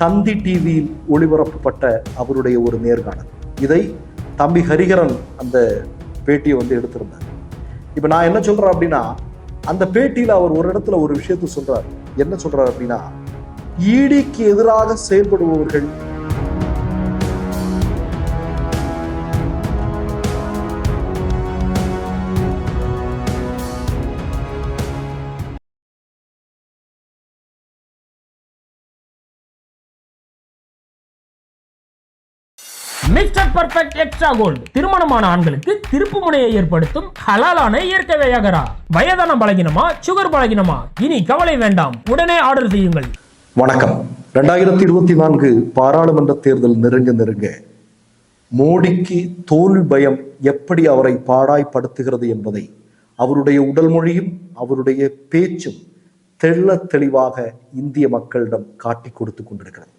தந்தி டிவியில் ஒளிபரப்பப்பட்ட அவருடைய ஒரு நேர்காணல். இதை தம்பி ஹரிஹரன் அந்த பேட்டியை வந்து எடுத்திருந்தார். இப்போ நான் என்ன சொல்கிறேன் அப்படின்னா அந்த பேட்டியில் அவர் ஒரு இடத்துல ஒரு விஷயத்த சொல்கிறார் என்ன சொல்கிறார் அப்படின்னா ஈடிக்கு எதிராக செயல்படுபவர்கள் மிஸ்டர் பர்ஃபெக்ட் எக்ஸ்ட்ரா கோல்டு திருமணமான ஆண்களுக்கு திருப்பு முனையை ஏற்படுத்தும் ஹலாலான இயற்கை வியாகரா. வயதான பலகினமா சுகர் பலகினமா? இனி கவலை வேண்டாம். உடனே ஆர்டர் செய்யுங்கள். வணக்கம். ரெண்டாயிரத்தி இருபத்தி நான்கு பாராளுமன்ற தேர்தல் நெருங்க நெருங்க மோடிக்கு தோல்வி பயம் எப்படி அவரை பாடாய்படுத்துகிறது என்பதை அவருடைய உடல் மொழியும் அவருடைய பேச்சும் தெள்ள தெளிவாக இந்திய மக்களிடம் காட்டி கொடுத்து கொண்டிருக்கிறது.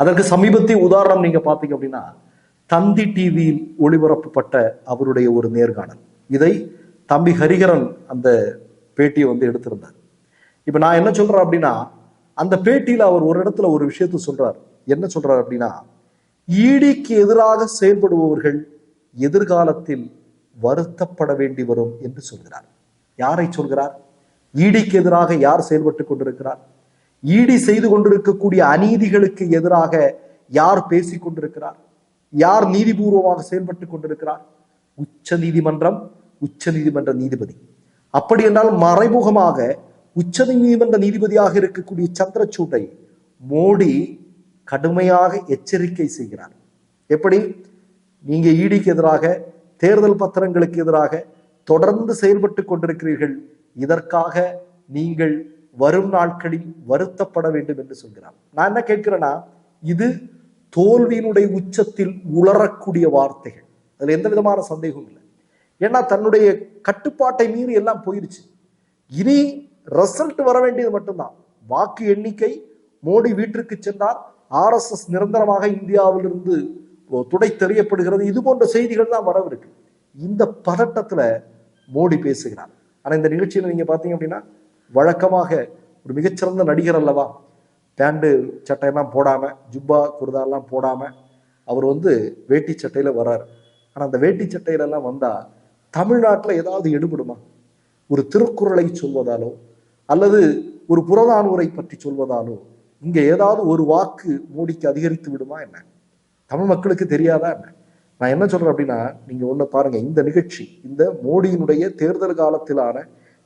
அதற்கு சமீபத்திய உதாரணம் நீங்க பார்த்தீங்க அப்படின்னா தந்தி டிவியில் ஒளிபரப்பப்பட்ட அவருடைய ஒரு நேர்காணல். இதை தம்பி ஹரிஹரன் அந்த பேட்டியை வந்து எடுத்திருந்தார். இப்போ நான் என்ன சொல்றேன் அப்படின்னா அந்த பேட்டியில் அவர் ஒரு இடத்துல ஒரு விஷயத்த சொல்றார். என்ன சொல்றார் அப்படின்னா ஈடிக்கு எதிராக செயல்படுபவர்கள் எதிர்காலத்தில் வருத்தப்பட வேண்டி வரும் என்று சொல்கிறார். யாரை சொல்கிறார்? ஈடிக்கு எதிராக யார் செயல்பட்டு கொண்டிருக்கிறார்? ஈடி செய்து கொண்டிருக்கக்கூடிய அநீதிகளுக்கு எதிராக யார் பேசிக் கொண்டிருக்கிறார்? யார் நீதிபூர்வமாக செயல்பட்டு கொண்டிருக்கிறார்? உச்ச நீதிமன்றம் உச்ச நீதிமன்ற நீதிபதி. அப்படி என்றால் மறைமுகமாக உச்ச நீதிமன்ற நீதிபதியாக இருக்கக்கூடிய சந்திரசூட்டை மோடி கடுமையாக எச்சரிக்கை செய்கிறார். எப்படி? நீங்க ஈடிக்கு எதிராக தேர்தல் பத்திரங்களுக்கு எதிராக தொடர்ந்து செயல்பட்டு கொண்டிருக்கிறீர்கள். இதற்காக நீங்கள் வரும் நாட்களில் வருத்தப்பட வேண்டும் என்று சொல்கிறார். நான் என்ன கேட்கிறேன்னா இது தோல்வியினுடைய உச்சத்தில் உளரக்கூடிய வார்த்தைகள். அதுல எந்த விதமான சந்தேகமும் இல்லை. ஏன்னா தன்னுடைய கட்டுப்பாட்டை மீறி எல்லாம் போயிருச்சு. இனி ரிசல்ட் வர வேண்டியது மட்டும்தான். வாக்கு எண்ணிக்கை மோடி வீட்டிற்கு சென்றார். ஆர்எஸ்எஸ் நிரந்தரமாக இந்தியாவிலிருந்து துடை தெரியப்படுகிறது. இது போன்ற செய்திகள் தான் வரவிருக்கு. இந்த பதட்டத்துல மோடி பேசுகிறார். ஆனா இந்த நிகழ்ச்சியில நீங்க பாத்தீங்க அப்படின்னா வழக்கமாக ஒரு மிகச்சிறந்த நடிகர் அல்லவா பேண்டு சட்டையெல்லாம் போடாமல் ஜுப்பா குர்தாலாம் போடாமல் அவர் வந்து வேட்டி சட்டையில் வர்றார். ஆனால் அந்த வேட்டி சட்டையிலெல்லாம் வந்தால் தமிழ்நாட்டில் ஏதாவது எடுபடுமா? ஒரு திருக்குறளை சொல்வதாலோ அல்லது ஒரு புறநானூரை பற்றி சொல்வதாலோ இங்கே ஏதாவது ஒரு வாக்கு மோடிக்கு அதிகரித்து விடுமா என்ன? தமிழ் மக்களுக்கு தெரியாதா என்ன? நான் என்ன சொல்கிறேன் அப்படின்னா நீங்கள் ஒன்று பாருங்கள் இந்த நிகழ்ச்சி இந்த மோடியினுடைய தேர்தல் காலத்திலான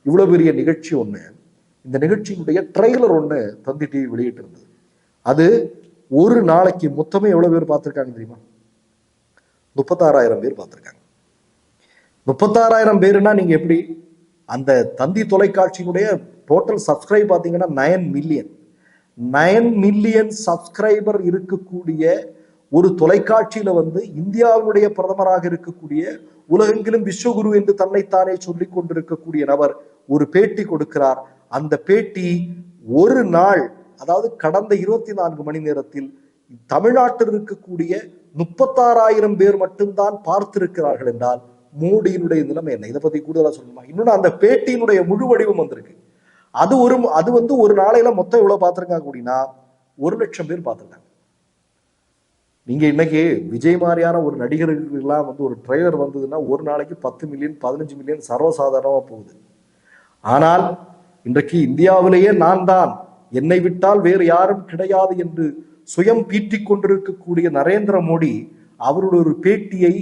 இவ்வளோ பெரிய நிகழ்ச்சி ஒன்று இந்த நிகழ்ச்சியினுடைய ட்ரெய்லர் ஒன்று தந்தி டிவி வெளியிட்டு இருந்தது அது ஒரு நாளைக்கு மொத்தமே எவ்வளவு பேர் பார்த்துருக்காங்க தெரியுமா? முப்பத்தாறாயிரம் பேர் பார்த்திருக்காங்க. முப்பத்தாறாயிரம் பேருனா நீங்க எப்படி? அந்த தந்தி தொலைக்காட்சியினுடைய டோட்டல் சப்ஸ்கிரைப் பார்த்தீங்கன்னா nine million nine million subscriber இருக்கக்கூடிய ஒரு தொலைக்காட்சியில வந்து இந்தியாவுடைய பிரதமராக இருக்கக்கூடிய உலகெங்கிலும் விஸ்வகுரு என்று தன்னைத்தானே சொல்லிக் கொண்டிருக்கக்கூடிய நபர் ஒரு பேட்டி கொடுக்கிறார். அந்த பேட்டி ஒரு நாள் அதாவது கடந்த இருபத்தி நான்கு மணி நேரத்தில் தமிழ்நாட்டில் இருக்கக்கூடிய முப்பத்தாறாயிரம் பேர் மட்டும்தான் பார்த்திருக்கிறார்கள் என்றால் மோடியினுடைய நிலைமை என்ன? இதை பத்தி கூடுதலா சொல்லணுமா? இன்னொன்னு அந்த பேட்டியினுடைய முழு வடிவம் வந்திருக்கு. அது ஒரு அது வந்து ஒரு நாளையில மொத்தம் எவ்வளவு பார்த்திருக்காங்க அப்படின்னா ஒரு லட்சம் பேர் பார்த்திருக்காங்க. நீங்க இன்னைக்கு விஜய் மாதிரியான ஒரு நடிகர்கள்லாம் வந்து ஒரு ட்ரெய்லர் வந்ததுன்னா ஒரு நாளைக்கு பத்து மில்லியன் பதினஞ்சு மில்லியன் சர்வசாதாரணமா போகுது. ஆனால் இன்றைக்கு இந்தியாவிலேயே நான் தான் என்னை விட்டால் வேறு யாரும் கிடையாது என்று சுயம் பீட்டிக் கொண்டிருக்கக்கூடிய நரேந்திர மோடி அவருடைய ஒரு பேட்டியை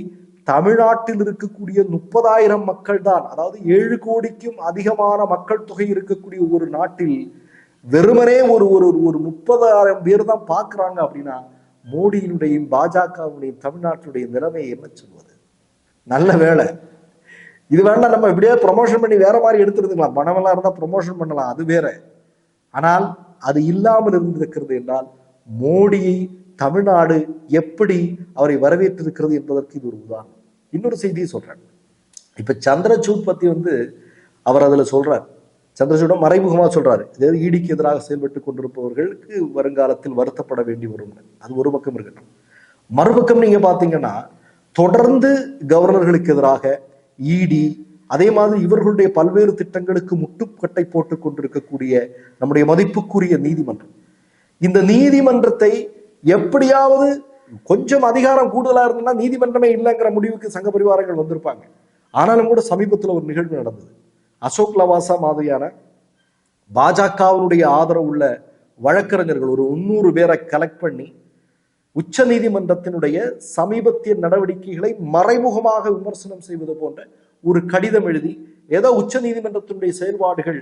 தமிழ்நாட்டில் இருக்கக்கூடிய முப்பதாயிரம் மக்கள் தான் அதாவது ஏழு கோடிக்கும் அதிகமான மக்கள் தொகை இருக்கக்கூடிய ஒரு நாட்டில் வெறுமனே ஒரு ஒரு ஒரு முப்பதாயிரம் பேர் தான் பார்க்குறாங்க அப்படின்னா மோடியினுடைய பாஜகவுடைய தமிழ்நாட்டினுடைய நிலைமையை என்ன சொல்வது? நல்ல வேலை இது வேண்டாம் நம்ம இப்படியே ப்ரொமோஷன் பண்ணி வேற மாதிரி எடுத்துருந்துக்கலாம். பணமெல்லாம் இருந்தால் ப்ரொமோஷன் பண்ணலாம் அது வேற. ஆனால் அது இல்லாமல் இருந்திருக்கிறது என்றால் மோடியை தமிழ்நாடு எப்படி அவரை வரவேற்றிருக்கிறது என்பதற்கு இது ஒரு உதாரணம். இன்னொரு செய்தியை சொல்றேன். இப்ப சந்திரசூட் பத்தி வந்து அவர் அதுல சொல்றார். சந்திரசூடம் மறைமுகமாக சொல்றாரு. அதாவது ஈடிக்கு எதிராக செயல்பட்டு கொண்டிருப்பவர்களுக்கு வருங்காலத்தில் வருத்தப்பட வேண்டி வரும். அது ஒரு பக்கம் இருக்கட்டும். மறுபக்கம் நீங்க பாத்தீங்கன்னா தொடர்ந்து கவர்னர்களுக்கு எதிராக இடி அதே மாதிரி இவர்களுடைய பல்வேறு திட்டங்களுக்கு முட்டுக்கட்டை போட்டுக் கொண்டிருக்கக்கூடிய நம்முடைய மதிப்புக்குரிய நீதிமன்றம். இந்த நீதிமன்றத்தை எப்படியாவது கொஞ்சம் அதிகாரம் கூடுதலா இருந்ததுன்னா நீதிமன்றமே இல்லைங்கிற முடிவுக்கு சங்க பரிவாரங்கள் வந்திருப்பாங்க. ஆனாலும் கூட சமீபத்தில் ஒரு நிகழ்வு நடந்தது. அசோக் லவாசா மாதிரியான பாஜகவினுடைய ஆதரவு உள்ள வழக்கறிஞர்கள் ஒரு முன்னூறு பேரை கலெக்ட் பண்ணி உச்ச நீதிமன்றத்தினுடைய சமீபத்திய நடவடிக்கைகளை மறைமுகமாக விமர்சனம் செய்வது போன்ற ஒரு கடிதம் எழுதி ஏதோ உச்ச நீதிமன்றத்தினுடைய செயல்பாடுகள்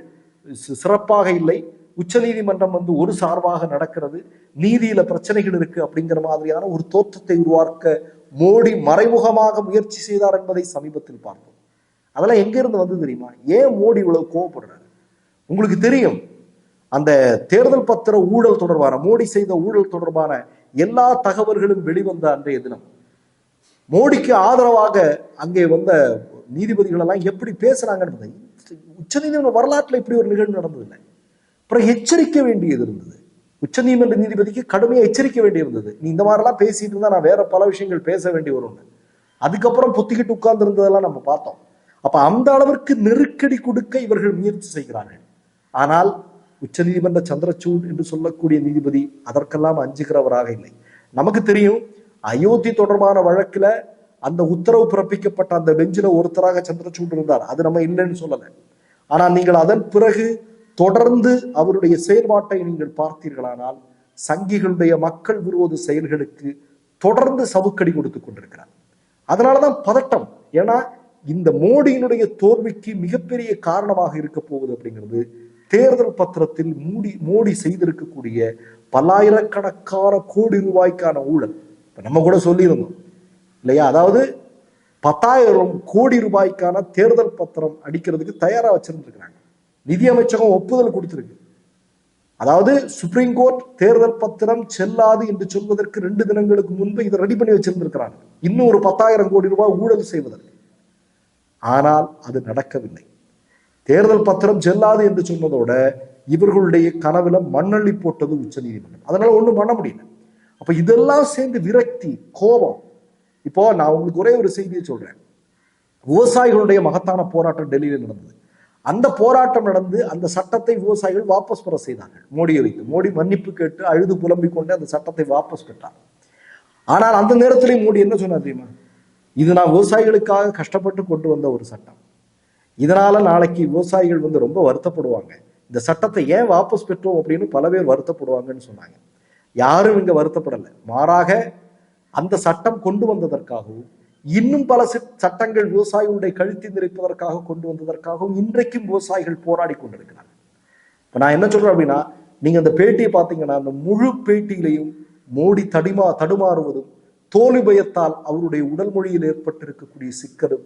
சிறப்பாக இல்லை உச்ச நீதிமன்றம் வந்து ஒரு சார்பாக நடக்கிறது நீதியில பிரச்சனைகள் இருக்கு அப்படிங்கிற மாதிரியான ஒரு தோற்றத்தை உருவாக்க மோடி மறைமுகமாக முயற்சி செய்தார் என்பதை சமீபத்தில் பார்த்தோம். அதெல்லாம் எங்க இருந்து வந்து தெரியுமா? ஏன் மோடி இவ்வளவு கோவப்படுறாரு? உங்களுக்கு தெரியும் அந்த தேர்தல் பத்திர ஊழல் தொடர்பான மோடி செய்த ஊழல் தொடர்பான எல்லா தகவல்களும் வெளிவந்த அன்றைய தினம். மோடிக்கு ஆதரவாக அங்கே வந்த நீதிபதிகள் எல்லாம் எப்படி பேசுறாங்கன்றது உச்சநீதிமன்ற வரலாற்றுல இப்படி ஒரு நிகழ்வு நடந்ததில்லை. அப்புறம் எச்சரிக்க வேண்டியது இருந்தது. உச்சநீதிமன்ற நீதிபதிக்கு கடுமையா எச்சரிக்க வேண்டியிருந்தது நீ இந்த மாதிரிலாம் பேசிட்டு இருந்தா நான் வேற பல விஷயங்கள் பேச வேண்டி வரும்னு. அதுக்கப்புறம் புத்திக்கிட்டு உட்கார்ந்து இருந்ததெல்லாம் நம்ம பார்த்தோம். அப்ப அந்த அளவிற்கு நெருக்கடி கொடுக்க இவர்கள் முயற்சி செய்கிறார்கள். ஆனால் உச்சநீதிமன்ற சந்திரசூட் என்று சொல்லக்கூடிய நீதிபதி அதற்கெல்லாம் அஞ்சுகிறவராக இல்லை. நமக்கு தெரியும் அயோத்தி தொடர்பான வழக்குல அந்த உத்தரவு பிறப்பிக்கப்பட்ட அந்த பெஞ்சில் ஒருத்தராக சந்திரசூட் இருந்தார். அது நம்ம இல்லைன்னு சொல்லலை. ஆனால் நீங்கள் அதன் பிறகு தொடர்ந்து அவருடைய செயல்பாட்டை நீங்கள் பார்த்தீர்களானால் சங்கிகளுடைய மக்கள் விரோத செயல்களுக்கு தொடர்ந்து சவுக்கடி கொடுத்து கொண்டிருக்கிறார். அதனாலதான் பதட்டம். ஏன்னா இந்த மோடியினுடைய தோல்விக்கு மிகப்பெரிய காரணமாக இருக்க போகுது அப்படிங்கிறது தேர்தல் பத்திரத்தில் மூடி மோடி செய்திருக்கக்கூடிய பல்லாயிரக்கணக்கான கோடி ரூபாய்க்கான ஊழல். இப்ப நம்ம கூட சொல்லியிருந்தோம். இல்லையா? அதாவது பத்தாயிரம் கோடி ரூபாய்க்கான தேர்தல் பத்திரம் அடிக்கிறதுக்கு தயாரா வச்சிருந்துருக்கிறாங்க. நிதி அமைச்சகம் ஒப்புதல் கொடுத்துருக்கு. அதாவது சுப்ரீம் கோர்ட் தேர்தல் பத்திரம் செல்லாது என்று சொல்வதற்கு ரெண்டு தினங்களுக்கு முன்பு இதை ரெடி பண்ணி வச்சிருந்திருக்கிறாங்க. இன்னும் ஒரு பத்தாயிரம் கோடி ரூபாய் ஊழல் செய்வதற்கு. ஆனால் அது நடக்கவில்லை. தேர்தல் பத்திரம் செல்லாது என்று சொன்னதோட இவர்களுடைய கனவுல மண்ணள்ளி போட்டது உச்சநீதிமன்றம் அதனால ஒன்றும் பண்ண முடியல. அப்ப இதெல்லாம் சேர்ந்து விரக்தி கோபம். இப்போ நான் உங்களுக்கு ஒரே ஒரு செய்தியை சொல்றேன். விவசாயிகளுடைய மகத்தான போராட்டம் டெல்லியில் நடந்தது. அந்த போராட்டம் நடந்து அந்த சட்டத்தை விவசாயிகள் வாபஸ் பெற செய்தார்கள். மோடியை வைத்து மோடி மன்னிப்பு கேட்டு அழுது புலம்பிக் கொண்டு அந்த சட்டத்தை வாபஸ் பெற்றார். ஆனால் அந்த நேரத்திலே மோடி என்ன சொன்னார் தெரியுமா? இது நான் விவசாயிகளுக்காக கஷ்டப்பட்டு கொண்டு வந்த ஒரு சட்டம். இதனால நாளைக்கு விவசாயிகள் வந்து ரொம்ப வருத்தப்படுவாங்க. இந்த சட்டத்தை ஏன் வாபஸ் பெற்றோம் அப்படின்னு பல பேர் வருத்தப்படுவாங்கன்னு சொன்னாங்க. யாரும் இங்க வருத்தப்படலை. மாறாக அந்த சட்டம் கொண்டு வந்ததற்காகவும் இன்னும் பல சட்டங்கள் விவசாயிகளுடைய கழுத்தி நிறைப்பதற்காக கொண்டு வந்ததற்காகவும் இன்றைக்கும் விவசாயிகள் போராடி கொண்டிருக்கிறாங்க இப்ப நான் என்ன சொல்றேன் அப்படின்னா நீங்க அந்த பேட்டியை பார்த்தீங்கன்னா அந்த முழு பேட்டியிலையும் மோடி தடிமா தடுமாறுவதும் தோல்வி பயத்தால் அவருடைய உடல் மொழியில் ஏற்பட்டிருக்கக்கூடிய சிக்கலும்